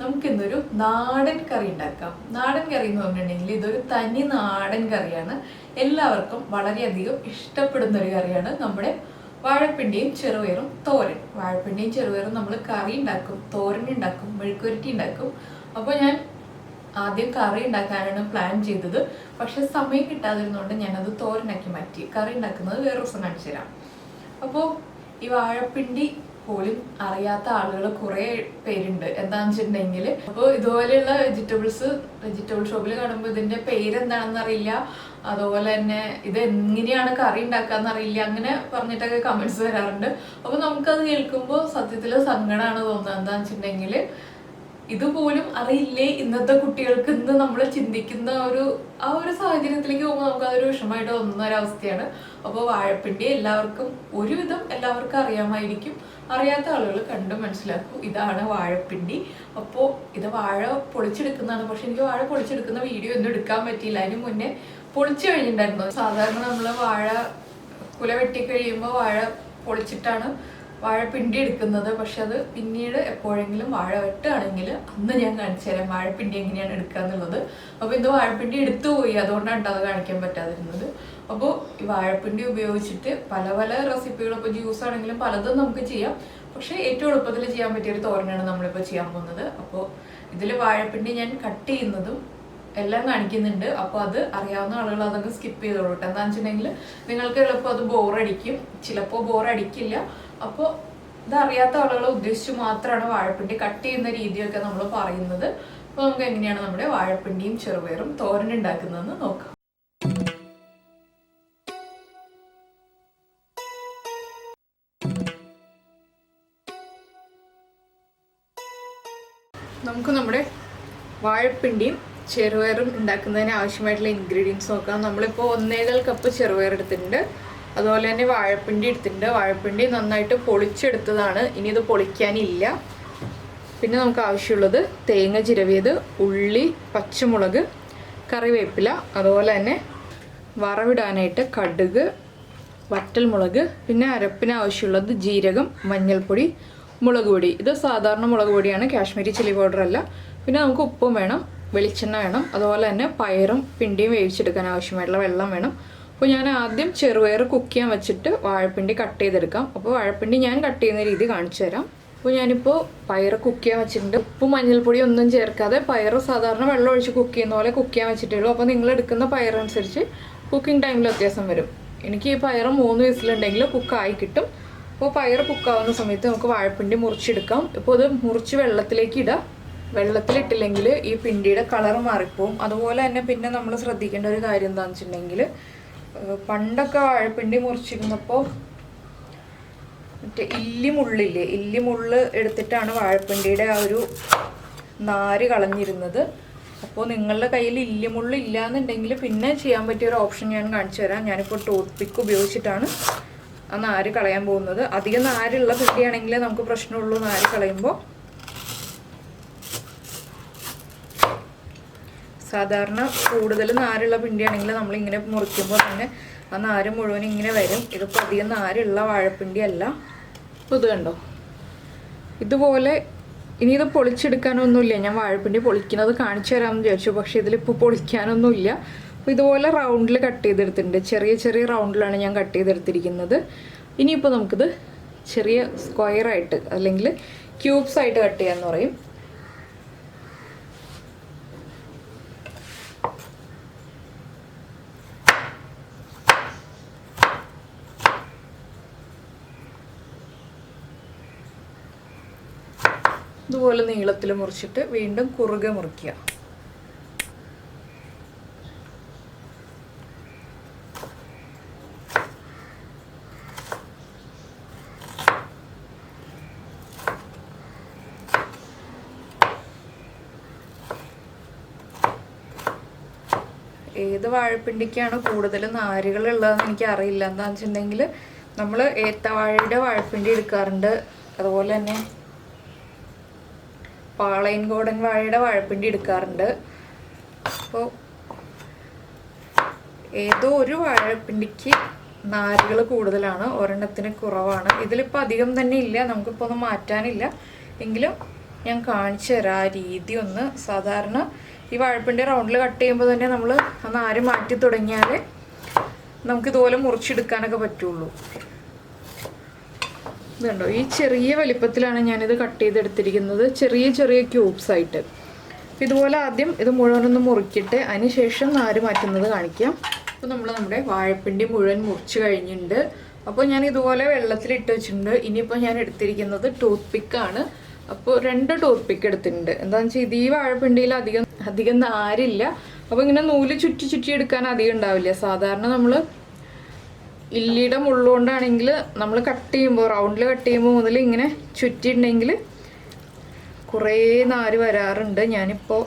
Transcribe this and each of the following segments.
നമുക്കിന്നൊരു നാടൻ കറി ഉണ്ടാക്കാം. നാടൻ കറി എന്ന് പറഞ്ഞിട്ടുണ്ടെങ്കിൽ ഇതൊരു തനി നാടൻ കറിയാണ്. എല്ലാവർക്കും വളരെയധികം ഇഷ്ടപ്പെടുന്ന ഒരു കറിയാണ് നമ്മുടെ വാഴപ്പിണ്ടിയും ചെറുപയറും തോരൻ. വാഴപ്പിണ്ടിയും ചെറുപയറും നമ്മൾ കറി ഉണ്ടാക്കും തോരൻ ഉണ്ടാക്കും മെഴുക്കുരുട്ടി ഉണ്ടാക്കും. അപ്പോൾ ഞാൻ ആദ്യം കറി ഉണ്ടാക്കാനാണ് പ്ലാൻ ചെയ്തത്. പക്ഷെ സമയം കിട്ടാതിരുന്നതുകൊണ്ട് ഞാനത് തോരനാക്കി മാറ്റി. കറി ഉണ്ടാക്കുന്നത് വേറെ ദിവസം കാണിച്ചു തരാം. അപ്പോൾ ഈ വാഴപ്പിണ്ടി പോലും അറിയാത്ത ആളുകൾ കുറേ പേരുണ്ട്. എന്താണെന്ന് വെച്ചിട്ടുണ്ടെങ്കിൽ അപ്പോൾ ഇതുപോലെയുള്ള വെജിറ്റബിൾസ് വെജിറ്റബിൾ ഷോപ്പിൽ കാണുമ്പോൾ ഇതിന്റെ പേരെന്താണെന്ന് അറിയില്ല. അതുപോലെ തന്നെ ഇത് എങ്ങനെയാണ് കറി ഉണ്ടാക്കാന്ന് അറിയില്ല. അങ്ങനെ പറഞ്ഞിട്ടൊക്കെ കമന്റ്സ് വരാറുണ്ട്. അപ്പോൾ നമുക്കത് കേൾക്കുമ്പോൾ സത്യത്തിൽ സങ്കടമാണ് തോന്നുന്നത്. എന്താണെന്ന് വെച്ചിട്ടുണ്ടെങ്കിൽ ഇതുപോലും അറിയില്ലേ ഇന്നത്തെ കുട്ടികൾക്ക് ഇന്ന് നമ്മൾ ചിന്തിക്കുന്ന ഒരു ആ ഒരു സാഹചര്യത്തിലേക്ക് പോകുമ്പോൾ നമുക്ക് അതൊരു വിഷമമായിട്ട് തോന്നുന്ന ഒരവസ്ഥയാണ്. അപ്പോൾ വാഴപ്പിണ്ടി എല്ലാവർക്കും ഒരുവിധം എല്ലാവർക്കും അറിയാമായിരിക്കും. അറിയാത്ത ആളുകൾ കണ്ട് മനസ്സിലാക്കും ഇതാണ് വാഴപ്പിണ്ടി. അപ്പോൾ ഇത് വാഴ പൊളിച്ചെടുക്കുന്നതാണ്. പക്ഷെ എനിക്ക് വാഴ പൊളിച്ചെടുക്കുന്ന വീഡിയോ ഒന്നും എടുക്കാൻ പറ്റിയില്ല. അതിന് മുന്നേ പൊളിച്ചു കഴിഞ്ഞിട്ടുണ്ടായിരുന്നു. സാധാരണ നമ്മൾ വാഴ കുല വെട്ടി കഴിയുമ്പോൾ വാഴ പൊളിച്ചിട്ടാണ് വാഴപ്പിണ്ടി എടുക്കുന്നത്. പക്ഷെ അത് പിന്നീട് എപ്പോഴെങ്കിലും വാഴ വെട്ടുകയാണെങ്കിൽ അന്ന് ഞാൻ കാണിച്ചു തരാം വാഴപ്പിണ്ടി എങ്ങനെയാണ് എടുക്കുക എന്നുള്ളത്. അപ്പോൾ ഇത് വാഴപ്പിണ്ടി എടുത്തു പോയി. അതുകൊണ്ടാണ് അത് കാണിക്കാൻ പറ്റാതിരുന്നത്. അപ്പോൾ ഈ വാഴപ്പിണ്ടി ഉപയോഗിച്ചിട്ട് പല പല റെസിപ്പികൾ ഇപ്പോൾ ജ്യൂസ് ആണെങ്കിലും പലതും നമുക്ക് ചെയ്യാം. പക്ഷേ ഏറ്റവും എളുപ്പത്തിൽ ചെയ്യാൻ പറ്റിയ ഒരു തോരനാണ് നമ്മളിപ്പോൾ ചെയ്യാൻ പോകുന്നത്. അപ്പോൾ ഇതിൽ വാഴപ്പിണ്ടി ഞാൻ കട്ട് ചെയ്യുന്നതും എല്ലാം കാണിക്കുന്നുണ്ട്. അപ്പോൾ അത് അറിയാവുന്ന ആളുകൾ അതങ്ങ് സ്കിപ്പ് ചെയ്തോളൂ കേട്ടോ. എന്താണെന്ന് വെച്ചിട്ടുണ്ടെങ്കിൽ നിങ്ങൾക്ക് എളുപ്പം അത് ബോറടിക്കും ചിലപ്പോൾ ബോറടിക്കില്ല അപ്പോൾ ഇത് അറിയാത്ത ആളുകളെ ഉദ്ദേശിച്ച് മാത്രമാണ് വാഴപ്പിണ്ടി കട്ട് ചെയ്യുന്ന രീതിയൊക്കെ നമ്മൾ പറയുന്നത്. അപ്പോൾ നമുക്ക് എങ്ങനെയാണ് നമ്മുടെ വാഴപ്പിണ്ടിയും ചെറുപയറും തോരൻ ഉണ്ടാക്കുന്നതെന്ന് നോക്കാം. നമുക്ക് നമ്മുടെ വാഴപ്പിണ്ടിയും ചെറുപയറും ഉണ്ടാക്കുന്നതിന് ആവശ്യമായിട്ടുള്ള ഇൻഗ്രീഡിയൻസ് നോക്കാം. നമ്മളിപ്പോൾ ഒന്നേകാൽ കപ്പ് ചെറുപയർ എടുത്തിട്ടുണ്ട്. അതുപോലെ തന്നെ വാഴപ്പിണ്ടി എടുത്തിട്ടുണ്ട്. വാഴപ്പിണ്ടി നന്നായിട്ട് പൊളിച്ചെടുത്തതാണ്. ഇനി ഇത് പൊളിക്കാനില്ല. പിന്നെ നമുക്ക് ആവശ്യമുള്ളത് തേങ്ങ ചിരവിയത് ഉള്ളി പച്ചമുളക് കറിവേപ്പില അതുപോലെ തന്നെ വറവിടാനായിട്ട് കടുക് വറ്റൽമുളക് പിന്നെ അരപ്പിന് ആവശ്യമുള്ളത് ജീരകം മഞ്ഞൾപ്പൊടി മുളക് പൊടി. ഇത് സാധാരണ മുളക് പൊടിയാണ്. കാശ്മീരി ചില്ലി പൗഡർ അല്ല. പിന്നെ നമുക്ക് ഉപ്പും വേണം വെളിച്ചെണ്ണ വേണം. അതുപോലെ തന്നെ പയറും പിണ്ടിയും വേവിച്ചെടുക്കാൻ ആവശ്യമായിട്ടുള്ള വെള്ളം വേണം. അപ്പോൾ ഞാൻ ആദ്യം ചെറുപയർ കുക്ക് ചെയ്യാൻ വെച്ചിട്ട് വാഴപ്പിണ്ടി കട്ട് ചെയ്തെടുക്കാം. അപ്പോൾ വാഴപ്പിണ്ടി ഞാൻ കട്ട് ചെയ്യുന്ന രീതി കാണിച്ചു തരാം. അപ്പോൾ ഞാനിപ്പോൾ പയർ കുക്ക് ചെയ്യാൻ വെച്ചിട്ടുണ്ട്. ഉപ്പ് മഞ്ഞൾപ്പൊടി ഒന്നും ചേർക്കാതെ പയർ സാധാരണ വെള്ളം ഒഴിച്ച് കുക്ക് ചെയ്യുന്ന പോലെ കുക്ക് ചെയ്യാൻ വെച്ചിട്ടുള്ളൂ. അപ്പോൾ നിങ്ങൾ എടുക്കുന്ന പയറനുസരിച്ച് കുക്കിംഗ് ടൈമിൽ വ്യത്യാസം വരും. എനിക്ക് ഈ പയർ മൂന്ന് വയസ്സിലുണ്ടെങ്കിൽ കുക്കായി കിട്ടും. അപ്പോൾ പയർ കുക്കാവുന്ന സമയത്ത് നമുക്ക് വാഴപ്പിണ്ടി മുറിച്ചെടുക്കാം. ഇപ്പോൾ അത് മുറിച്ച് വെള്ളത്തിലേക്ക് ഇടാം വെള്ളത്തിലിട്ടില്ലെങ്കിൽ ഈ പിണ്ടിയുടെ കളർ മാറിപ്പോവും. അതുപോലെ തന്നെ പിന്നെ നമ്മൾ ശ്രദ്ധിക്കേണ്ട ഒരു കാര്യം എന്താണെന്ന് വെച്ചിട്ടുണ്ടെങ്കിൽ പണ്ടൊക്കെ വാഴപ്പിണ്ടി മുറിച്ചിരുന്നപ്പോൾ മറ്റേ ഇല്ലിമുള്ളില്ലേ ഇല്ലിമുള്ള് എടുത്തിട്ടാണ് വാഴപ്പിണ്ടിയുടെ ആ ഒരു നാര് കളഞ്ഞിരുന്നത്. അപ്പോൾ നിങ്ങളുടെ കയ്യിൽ ഇല്ലിമുള്ള് ഇല്ലാന്നുണ്ടെങ്കിൽ പിന്നെ ചെയ്യാൻ പറ്റിയ ഒരു ഓപ്ഷൻ ഞാൻ കാണിച്ചു തരാം. ഞാനിപ്പോൾ ടൂത്ത് പിക്ക് ഉപയോഗിച്ചിട്ടാണ് ആ നാര് കളയാൻ പോകുന്നത്. അധികം നാരുള്ള പിണ്ടിയാണെങ്കിൽ നമുക്ക് പ്രശ്നമുള്ളൂ നാര് കളയുമ്പോൾ സാധാരണ കൂടുതൽ നാരുള്ള പിണ്ടിയാണെങ്കിൽ നമ്മൾ ഇങ്ങനെ മുറിക്കുമ്പോൾ തന്നെ ആ നാര് മുഴുവൻ ഇങ്ങനെ വരും. ഇതിപ്പോൾ അധികം നാരുള്ള വാഴപ്പിണ്ടി അല്ല ഇപ്പോൾ ഇത് കണ്ടോ? ഇതുപോലെ ഇനി ഇത് പൊളിച്ചെടുക്കാനൊന്നുമില്ല. ഞാൻ വാഴപ്പിണ്ടി പൊളിക്കുന്നത് കാണിച്ചു തരാമെന്ന് വിചാരിച്ചു. പക്ഷേ ഇതിലിപ്പോൾ പൊളിക്കാനൊന്നുമില്ല. അപ്പോൾ ഇതുപോലെ റൗണ്ടിൽ കട്ട് ചെയ്തെടുത്തിട്ടുണ്ട്. ചെറിയ ചെറിയ റൗണ്ടിലാണ് ഞാൻ കട്ട് ചെയ്തെടുത്തിരിക്കുന്നത്. ഇനിയിപ്പോൾ നമുക്കിത് ചെറിയ സ്ക്വയറായിട്ട് അല്ലെങ്കിൽ ക്യൂബ്സ് ആയിട്ട് കട്ട് ചെയ്യാമെന്ന് പറയും. ഇതുപോലെ നീളത്തിൽ മുറിച്ചിട്ട് വീണ്ടും കുറുകെ മുറിക്കുക. ഏത് വാഴപ്പിണ്ടിക്കാണ് കൂടുതൽ നാരുകൾ ഉള്ളതെന്ന് എനിക്ക് അറിയില്ല എന്താണെന്ന് വെച്ചിട്ടുണ്ടെങ്കിൽ നമ്മൾ ഏത്തവാഴയുടെ വാഴപ്പിണ്ടി എടുക്കാറുണ്ട്. അതുപോലെ തന്നെ പാളയൻ ഗോഡൻ വാഴയുടെ വാഴപ്പിണ്ടി എടുക്കാറുണ്ട്. അപ്പോൾ ഏതോ ഒരു വാഴപ്പിണ്ടിക്ക് നാരുകൾ കൂടുതലാണ് ഒരെണ്ണത്തിന് കുറവാണ്. ഇതിലിപ്പോൾ അധികം തന്നെ ഇല്ല നമുക്കിപ്പോൾ ഒന്നും മാറ്റാനില്ല. എങ്കിലും ഞാൻ കാണിച്ചു തരാം ആ രീതി ഒന്ന്. സാധാരണ ഈ വാഴപ്പിണ്ടി റൗണ്ടിൽ കട്ട് ചെയ്യുമ്പോൾ തന്നെ നമ്മൾ ആ നാര് മാറ്റി തുടങ്ങിയാൽ നമുക്കിതുപോലെ മുറിച്ചെടുക്കാനൊക്കെ പറ്റുള്ളൂ. ഇതുണ്ടോ? ഈ ചെറിയ വലിപ്പത്തിലാണ് ഞാനിത് കട്ട് ചെയ്തെടുത്തിരിക്കുന്നത്. ചെറിയ ചെറിയ ക്യൂബ്സ് ആയിട്ട്. ഇതുപോലെ ആദ്യം ഇത് മുഴുവനൊന്ന് മുറിക്കിട്ട് അതിന് ശേഷം നാര് മാറ്റുന്നത് കാണിക്കാം. അപ്പോൾ നമ്മൾ നമ്മുടെ വാഴപ്പിണ്ടി മുഴുവൻ മുറിച്ച് കഴിഞ്ഞിട്ടുണ്ട്. അപ്പോൾ ഞാൻ ഇതുപോലെ വെള്ളത്തിലിട്ട് വെച്ചിട്ടുണ്ട്. ഇനിയിപ്പോൾ ഞാൻ എടുത്തിരിക്കുന്നത് ടൂത്ത് പിക്കാണ് അപ്പോൾ രണ്ട് ടൂത്ത് പിക്ക് എടുത്തിട്ടുണ്ട്. എന്താണെന്ന് വെച്ചാൽ ഇത് ഈ വാഴപ്പിണ്ടിയിൽ അധികം അധികം നാരില്ല. അപ്പോൾ ഇങ്ങനെ നൂൽ ചുറ്റി ചുറ്റി എടുക്കാൻ അധികം ഉണ്ടാവില്ല. സാധാരണ നമ്മൾ ഇല്ലിയുടെ മുള്ളുകൊണ്ടാണെങ്കിൽ നമ്മൾ കട്ട് ചെയ്യുമ്പോൾ റൗണ്ടിൽ കട്ട് ചെയ്യുമ്പോൾ മുതൽ ഇങ്ങനെ ചുറ്റിയിട്ടുണ്ടെങ്കിൽ കുറേ നാര് വരാറുണ്ട്. ഞാനിപ്പോൾ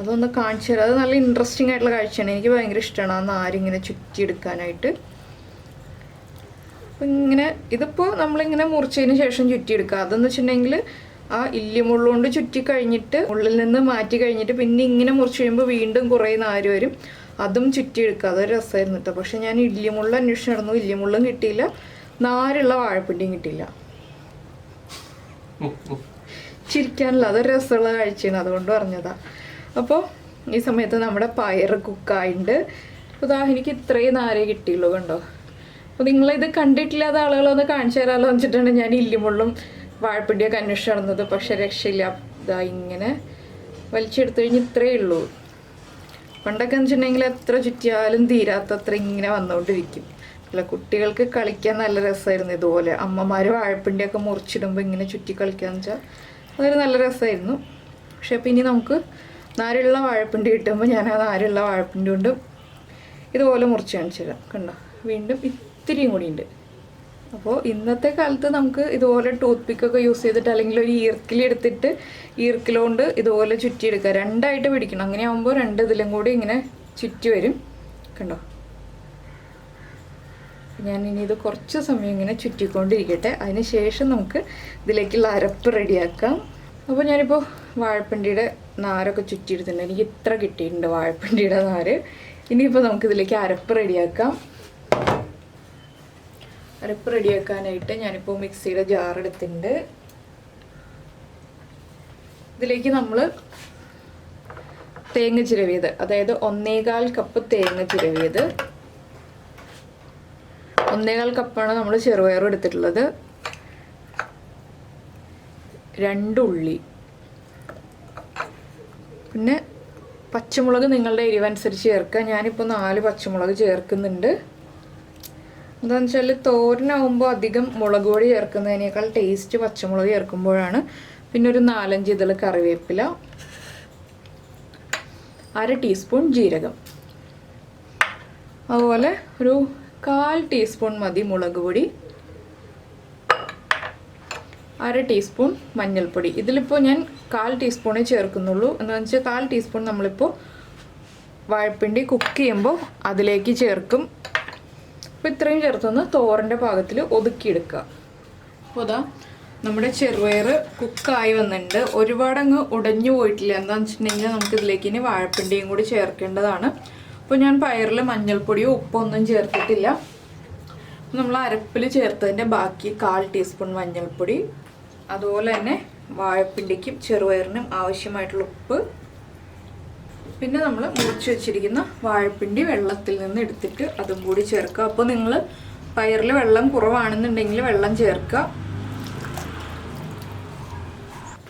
അതൊന്ന് കാണിച്ചു തരാം. അത് നല്ല ഇൻട്രസ്റ്റിംഗ് ആയിട്ടുള്ള കാഴ്ചയാണ്. എനിക്ക് ഭയങ്കര ഇഷ്ടമാണ് ആ നാരിങ്ങനെ ചുറ്റിയെടുക്കാനായിട്ട്. അപ്പം ഇങ്ങനെ ഇതിപ്പോൾ നമ്മളിങ്ങനെ മുറിച്ചതിന് ശേഷം ചുറ്റിയെടുക്കുക അതെന്ന് വെച്ചിട്ടുണ്ടെങ്കിൽ ആ ഇല്ലി ഇല്ലിമുള്ളുകൊണ്ട് ചുറ്റി കഴിഞ്ഞിട്ട് ഉള്ളിൽ നിന്ന് മാറ്റി കഴിഞ്ഞിട്ട് പിന്നെ ഇങ്ങനെ മുറിച്ച് കഴിയുമ്പോൾ വീണ്ടും കുറേ നാര് വരും. അതും ചുറ്റിയെടുക്കുക. അതൊരു രസമായിരുന്നു കേട്ടോ പക്ഷെ ഞാൻ ഇല്ലിമുള്ള അന്വേഷിച്ച് നടന്നു. ഇല്ലിമുള്ളും കിട്ടിയില്ല. നാരുള്ള വാഴപ്പിണ്ടിയും കിട്ടിയില്ല. ചിരിക്കാനില്ല അതൊരു രസമുള്ള കാഴ്ചയാണ്. അതുകൊണ്ട് പറഞ്ഞതാ. അപ്പോൾ ഈ സമയത്ത് നമ്മുടെ പയർ കുക്കായിണ്ട്. ഇതാ എനിക്ക് ഇത്രയും നാരേ കിട്ടിയുള്ളൂ കണ്ടോ. അപ്പോൾ നിങ്ങളിത് കണ്ടിട്ടില്ലാത്ത ആളുകളൊന്ന് കാണിച്ചു തരാമല്ലോ വെച്ചിട്ടാണ് ഞാൻ ഇല്ലിമുള്ളും വാഴപ്പിണ്ടിയൊക്കെ അന്വേഷിച്ച് നടന്നത്. പക്ഷെ രക്ഷയില്ല. ഇതാ ഇങ്ങനെ വലിച്ചെടുത്തു കഴിഞ്ഞ് ഇത്രയേ ഉള്ളൂ. പണ്ടൊക്കെ എന്ന് വെച്ചിട്ടുണ്ടെങ്കിൽ എത്ര ചുറ്റിയാലും തീരാത്തത്ര ഇങ്ങനെ വന്നുകൊണ്ടിരിക്കും അല്ല കുട്ടികൾക്ക് കളിക്കാൻ നല്ല രസമായിരുന്നു ഇതുപോലെ. അമ്മമാർ വാഴപ്പിണ്ടിയൊക്കെ മുറിച്ചിടുമ്പോൾ ഇങ്ങനെ ചുറ്റി കളിക്കാന്ന് വെച്ചാൽ അതൊരു നല്ല രസമായിരുന്നു. പക്ഷെ അപ്പം ഇനി നമുക്ക് നാരുള്ള വാഴപ്പിണ്ടി കിട്ടുമ്പോൾ ഞാൻ ആ നാരുള്ള വാഴപ്പിണ്ടി കൊണ്ട് ഇതുപോലെ മുറിച്ച് കാണിച്ചു തരാം കണ്ടോ? വീണ്ടും ഇത്തിരിയും കൂടി ഉണ്ട്. അപ്പോൾ ഇന്നത്തെ കാലത്ത് നമുക്ക് ഇതുപോലെ ടൂത്ത് പിക്കൊക്കെ യൂസ് ചെയ്തിട്ട് അല്ലെങ്കിൽ ഒരു ഈർക്കിലി എടുത്തിട്ട് ഈർക്കിലോണ്ട് ഇതുപോലെ ചുറ്റിയെടുക്കുക. രണ്ടായിട്ട് പിടിക്കണം. അങ്ങനെ ആകുമ്പോൾ രണ്ട് ഇതിലും കൂടി ഇങ്ങനെ ചുറ്റി വരും. കണ്ടോ? ഞാൻ ഇനി ഇത് കുറച്ച് സമയം ഇങ്ങനെ ചുറ്റിക്കൊണ്ടിരിക്കട്ടെ. അതിന് ശേഷം നമുക്ക് ഇതിലേക്കുള്ള അരപ്പ് റെഡിയാക്കാം. അപ്പോൾ ഞാനിപ്പോൾ വാഴപ്പിണ്ടിയുടെ നാരൊക്കെ ചുറ്റിയെടുത്തിട്ടുണ്ട്. എനിക്ക് ഇത്ര കിട്ടിയിട്ടുണ്ട് വാഴപ്പിണ്ടിയുടെ നാര്. ഇനിയിപ്പോൾ നമുക്കിതിലേക്ക് അരപ്പ് റെഡിയാക്കാം. അരപ്പ് റെഡിയാക്കാനായിട്ട് ഞാനിപ്പോൾ മിക്സിയുടെ ജാർ എടുത്തിട്ടുണ്ട്. ഇതിലേക്ക് നമ്മൾ തേങ്ങ ചിരവിയത് അതായത് ഒന്നേകാൽ കപ്പ് തേങ്ങ ചിരവിയത്. ഒന്നേകാൽ കപ്പാണ് നമ്മൾ ചെറുപയറും എടുത്തിട്ടുള്ളത്. രണ്ടുള്ളി പിന്നെ പച്ചമുളക് നിങ്ങളുടെ എരിവനുസരിച്ച് ചേർക്കുക. ഞാനിപ്പോൾ നാല് പച്ചമുളക് ചേർക്കുന്നുണ്ട്. എന്താണെന്ന് വെച്ചാൽ തോരനാവുമ്പോൾ അധികം മുളക് പൊടി ചേർക്കുന്നതിനേക്കാൾ ടേസ്റ്റ് പച്ചമുളക് ചേർക്കുമ്പോഴാണ് പിന്നെ ഒരു നാലഞ്ച് ഇതൾ കറിവേപ്പില അര ടീസ്പൂൺ ജീരകം. അതുപോലെ ഒരു കാൽ ടീസ്പൂൺ മതി മുളക് പൊടി അര ടീസ്പൂൺ മഞ്ഞൾപ്പൊടി. ഇതിലിപ്പോൾ ഞാൻ കാൽ ടീസ്പൂണേ ചേർക്കുന്നുള്ളൂ. എന്താണെന്ന് വെച്ചാൽ കാൽ ടീസ്പൂൺ നമ്മളിപ്പോൾ വാഴപ്പിണ്ടി കുക്ക് ചെയ്യുമ്പോൾ അതിലേക്ക് ചേർക്കും. അപ്പോൾ ഇത്രയും ചേർത്തൊന്ന് തോരന്റെ പാകത്തിൽ ഒതുക്കിയെടുക്കുക. അപ്പോൾ അതാ നമ്മുടെ ചെറുപയർ കുക്കായി വന്നിട്ടുണ്ട്. ഒരുപാടങ്ങ് ഉടഞ്ഞു പോയിട്ടില്ല. എന്താണെന്ന് വെച്ചിട്ടുണ്ടെങ്കിൽ നമുക്ക് ഇതിലേക്ക് ഇനി വാഴപ്പിണ്ടിയും കൂടി ചേർക്കേണ്ടതാണ്. അപ്പോൾ ഞാൻ പയറിൽ മഞ്ഞൾപ്പൊടിയോ ഉപ്പൊന്നും ചേർത്തിട്ടില്ല. നമ്മൾ അരപ്പിൽ ചേർത്തതിന്റെ ബാക്കി കാൽ ടീസ്പൂൺ മഞ്ഞൾപ്പൊടി. അതുപോലെ തന്നെ വാഴപ്പിണ്ടിക്കും ചെറുപയറിനും ആവശ്യമായിട്ടുള്ള ഉപ്പ്. പിന്നെ നമ്മൾ മുറിച്ച് വെച്ചിരിക്കുന്ന വാഴപ്പിണ്ടി വെള്ളത്തിൽ നിന്ന് എടുത്തിട്ട് അതും കൂടി ചേർക്കുക. അപ്പോൾ നിങ്ങൾ പയറിൽ വെള്ളം കുറവാണെന്നുണ്ടെങ്കിൽ വെള്ളം ചേർക്കുക.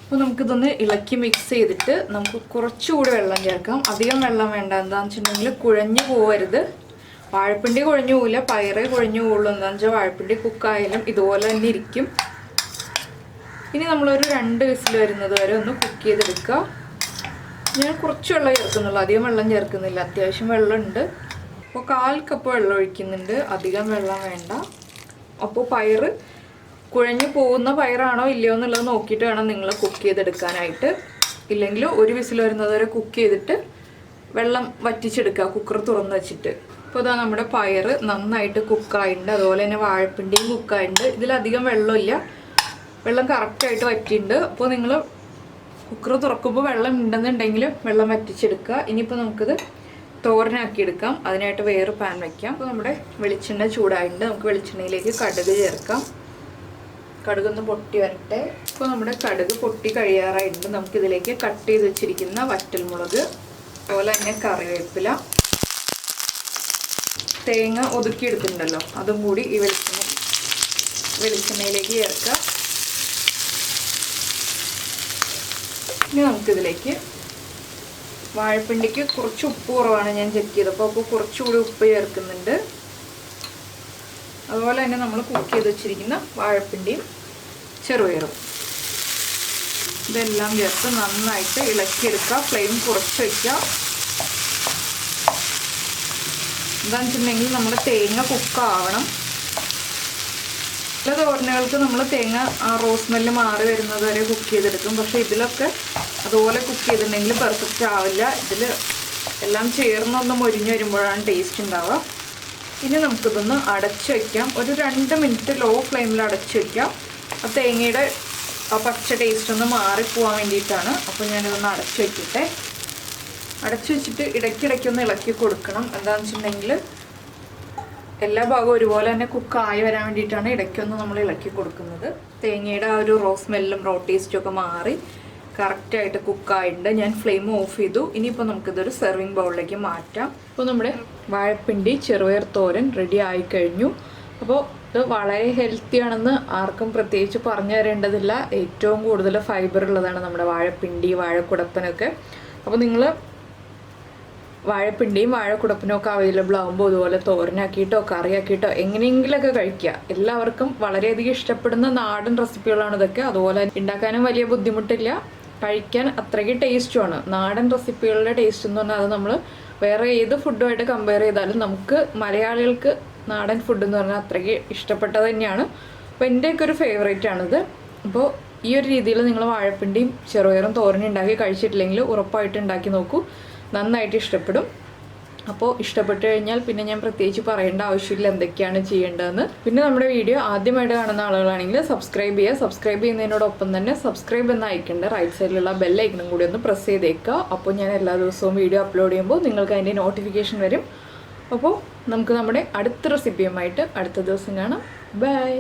അപ്പോൾ നമുക്കിതൊന്ന് ഇളക്കി മിക്സ് ചെയ്തിട്ട് നമുക്ക് കുറച്ചുകൂടി വെള്ളം ചേർക്കാം. അധികം വെള്ളം വേണ്ട. എന്താണെന്ന് വെച്ചിട്ടുണ്ടെങ്കിൽ കുഴഞ്ഞു പോകരുത് വാഴപ്പിണ്ടി കുഴഞ്ഞു പോവില്ല. പയറേ കുഴഞ്ഞു പോകുള്ളൂ എന്താണെന്ന് വെച്ചാൽ വാഴപ്പിണ്ടി കുക്കായാലും ഇതുപോലെ തന്നെ ഇരിക്കും. ഇനി നമ്മളൊരു രണ്ട് വിസിൽ വരുന്നത് വരെ ഒന്ന് കുക്ക് ചെയ്തെടുക്കുക. ഞാൻ കുറച്ച് വെള്ളം ചേർക്കുന്നുള്ളൂ. അധികം വെള്ളം ചേർക്കുന്നില്ല. അത്യാവശ്യം വെള്ളമുണ്ട്. അപ്പോൾ കാൽ കപ്പ് വെള്ളം ഒഴിക്കുന്നുണ്ട്. അധികം വെള്ളം വേണ്ട. അപ്പോൾ പയറ് കുഴഞ്ഞു പോകുന്ന പയറാണോ ഇല്ലയോ എന്നുള്ളത് നോക്കിയിട്ട് വേണം നിങ്ങൾ കുക്ക് ചെയ്തെടുക്കാനായിട്ട്. ഇല്ലെങ്കിൽ ഒരു വിസിൽ വരുന്നത് വരെ കുക്ക് ചെയ്തിട്ട് വെള്ളം വറ്റിച്ചെടുക്കുക. കുക്കർ തുറന്ന് വെച്ചിട്ട്. അപ്പോൾ ഇതാ നമ്മുടെ പയർ നന്നായിട്ട് കുക്കായിട്ടുണ്ട് അതുപോലെ തന്നെ വാഴപ്പിണ്ടിയും കുക്കായിട്ടുണ്ട് ഇതിലധികം വെള്ളമില്ല. വെള്ളം കറക്റ്റായിട്ട് വറ്റിയിട്ടുണ്ട്. അപ്പോൾ നിങ്ങൾ കുക്കർ തുറക്കുമ്പോൾ വെള്ളം ഉണ്ടെന്നുണ്ടെങ്കിൽ വെള്ളം വറ്റിച്ചെടുക്കുക. ഇനിയിപ്പോൾ നമുക്കിത് തോരനാക്കി എടുക്കാം അതിനായിട്ട് വേറെ പാൻ വയ്ക്കാം അപ്പോൾ നമ്മുടെ വെളിച്ചെണ്ണ ചൂടായിട്ടുണ്ട്. നമുക്ക് വെളിച്ചെണ്ണയിലേക്ക് കടുക് ചേർക്കാം. കടുകൊന്ന് പൊട്ടി വരട്ടെ. ഇപ്പോൾ നമ്മുടെ കടുക് പൊട്ടി കഴിയാറായിട്ടുണ്ട്. നമുക്കിതിലേക്ക് കട്ട് ചെയ്ത് വെച്ചിരിക്കുന്ന വറ്റൽമുളക് അതുപോലെ തന്നെ കറിവേപ്പില തേങ്ങ ഒതുക്കിയെടുത്തിട്ടുണ്ടല്ലോ. അതും കൂടി ഈ വെളിച്ചെണ്ണ വെളിച്ചെണ്ണയിലേക്ക് ചേർക്കുക. ഇനി നമുക്കിതിലേക്ക് വാഴപ്പിണ്ടിക്ക് കുറച്ച് ഉപ്പ് കുറവാണ് ഞാൻ ചെക്ക് ചെയ്തപ്പോൾ അപ്പോൾ കുറച്ചുകൂടി ഉപ്പ് ചേർക്കുന്നുണ്ട്. അതുപോലെ തന്നെ നമ്മൾ കുക്ക് ചെയ്ത് വെച്ചിരിക്കുന്ന വാഴപ്പിണ്ടിയും ചെറുപയറും. ഇതെല്ലാം ചേർത്ത് നന്നായിട്ട് ഇളക്കിയെടുക്കുക. ഫ്ലെയിം കുറച്ച് വയ്ക്കുക എന്താണെന്ന് വെച്ചിട്ടുണ്ടെങ്കിൽ നമ്മുടെ തേങ്ങ കുക്കാവണം ചില തോരനുകൾക്ക് നമ്മൾ തേങ്ങ റോസ്മെല്ല് റോസ് സ്മെല്ല് മാറി വരുന്നത് വരെ കുക്ക് ചെയ്തെടുക്കും. പക്ഷേ ഇതിലൊക്കെ അതുപോലെ കുക്ക് ചെയ്തിട്ടുണ്ടെങ്കിൽ പെർഫെക്റ്റ് ആവില്ല. ഇതിൽ എല്ലാം ചേർന്നൊന്ന് മൊരിഞ്ഞ് വരുമ്പോഴാണ് ടേസ്റ്റ് ഉണ്ടാവുക. ഇനി നമുക്കിതൊന്ന് അടച്ച് വയ്ക്കാം ഒരു രണ്ട് മിനിറ്റ് ലോ ഫ്ലെയിമിൽ അടച്ച് വയ്ക്കാം ആ തേങ്ങയുടെ ആ പച്ച ടേസ്റ്റ് ഒന്ന് മാറിപ്പോവാൻ വേണ്ടിയിട്ടാണ്. അപ്പോൾ ഞാനിതൊന്ന് അടച്ച് വയ്ക്കട്ടെ അടച്ചു വെച്ചിട്ട് ഇടയ്ക്കിടയ്ക്കൊന്ന് ഇളക്കി കൊടുക്കണം. എന്താണെന്ന് വെച്ചിട്ടുണ്ടെങ്കിൽ എല്ലാ ഭാഗവും ഒരുപോലെ തന്നെ കുക്കായി വരാൻ വേണ്ടിയിട്ടാണ് ഇടയ്ക്കൊന്ന് നമ്മൾ ഇളക്കി കൊടുക്കുന്നത്. തേങ്ങയുടെ ആ ഒരു റോ സ്മെല്ലും റോ ടേസ്റ്റും ഒക്കെ മാറി കറക്റ്റായിട്ട് കുക്കായിട്ടുണ്ട് ഞാൻ ഫ്ലെയിം ഓഫ് ചെയ്തു. ഇനിയിപ്പോൾ നമുക്കിതൊരു സെർവിങ് ബൗളിലേക്ക് മാറ്റാം. ഇപ്പോൾ നമ്മുടെ വാഴപ്പിണ്ടി ചെറുപയർ തോരൻ റെഡി ആയിക്കഴിഞ്ഞു അപ്പോൾ ഇത് വളരെ ഹെൽത്തി ആണെന്ന് ആർക്കും പ്രത്യേകിച്ച് പറഞ്ഞു തരേണ്ടതില്ല. ഏറ്റവും കൂടുതൽ ഫൈബർ ഉള്ളതാണ് നമ്മുടെ വാഴപ്പിണ്ടി വാഴക്കുടപ്പനൊക്കെ. അപ്പോൾ നിങ്ങൾ വാഴപ്പിണ്ടിയും വാഴക്കുടപ്പിനും ഒക്കെ അവൈലബിൾ ആകുമ്പോൾ ഇതുപോലെ തോരനാക്കിയിട്ടോ കറിയാക്കിയിട്ടോ എങ്ങനെയെങ്കിലുമൊക്കെ കഴിക്കുക. എല്ലാവർക്കും വളരെയധികം ഇഷ്ടപ്പെടുന്ന നാടൻ റെസിപ്പികളാണ് ഇതൊക്കെ. അതുപോലെ ഉണ്ടാക്കാനും വലിയ ബുദ്ധിമുട്ടില്ല. കഴിക്കാൻ അത്രയ്ക്ക് ടേസ്റ്റുമാണ്. നാടൻ റെസിപ്പികളുടെ ടേസ്റ്റ് എന്ന് പറഞ്ഞാൽ അത് നമ്മൾ വേറെ ഏത് ഫുഡുമായിട്ട് കമ്പയർ ചെയ്താലും നമുക്ക് മലയാളികൾക്ക് നാടൻ ഫുഡ് എന്ന് പറഞ്ഞാൽ അത്രയ്ക്ക് ഇഷ്ടപ്പെട്ടത് തന്നെയാണ്. അപ്പോൾ എന്റെയൊക്കെ ഒരു ഫേവറേറ്റ് ആണിത്. അപ്പോൾ ഈ ഒരു രീതിയിൽ നിങ്ങൾ വാഴപ്പിണ്ടിയും ചെറുപയറും തോരനും ഉണ്ടാക്കി കഴിച്ചിട്ടില്ലെങ്കിൽ ഉറപ്പായിട്ട് ഉണ്ടാക്കി നോക്കൂ. നന്നായിട്ട് ഇഷ്ടപ്പെടും. അപ്പോൾ ഇഷ്ടപ്പെട്ടു കഴിഞ്ഞാൽ പിന്നെ ഞാൻ പ്രത്യേകിച്ച് പറയേണ്ട ആവശ്യമില്ല എന്തൊക്കെയാണ് ചെയ്യേണ്ടതെന്ന്. പിന്നെ നമ്മുടെ വീഡിയോ ആദ്യമായിട്ട് കാണുന്ന ആളുകളാണെങ്കിൽ സബ്സ്ക്രൈബ് ചെയ്യുക. സബ്സ്ക്രൈബ് ചെയ്യുന്നതിനോടൊപ്പം തന്നെ സബ്സ്ക്രൈബ് എന്ന അയക്കേണ്ട റൈറ്റ് സൈഡിലുള്ള ബെൽ ഐക്കണും കൂടി ഒന്ന് പ്രസ് ചെയ്തേക്കുക. അപ്പോൾ ഞാൻ എല്ലാ ദിവസവും വീഡിയോ അപ്ലോഡ് ചെയ്യുമ്പോൾ നിങ്ങൾക്ക് അതിന്റെ നോട്ടിഫിക്കേഷൻ വരും. അപ്പോൾ നമുക്ക് നമ്മുടെ അടുത്ത റെസിപ്പിയുമായിട്ട് അടുത്ത ദിവസം കാണാം. ബൈ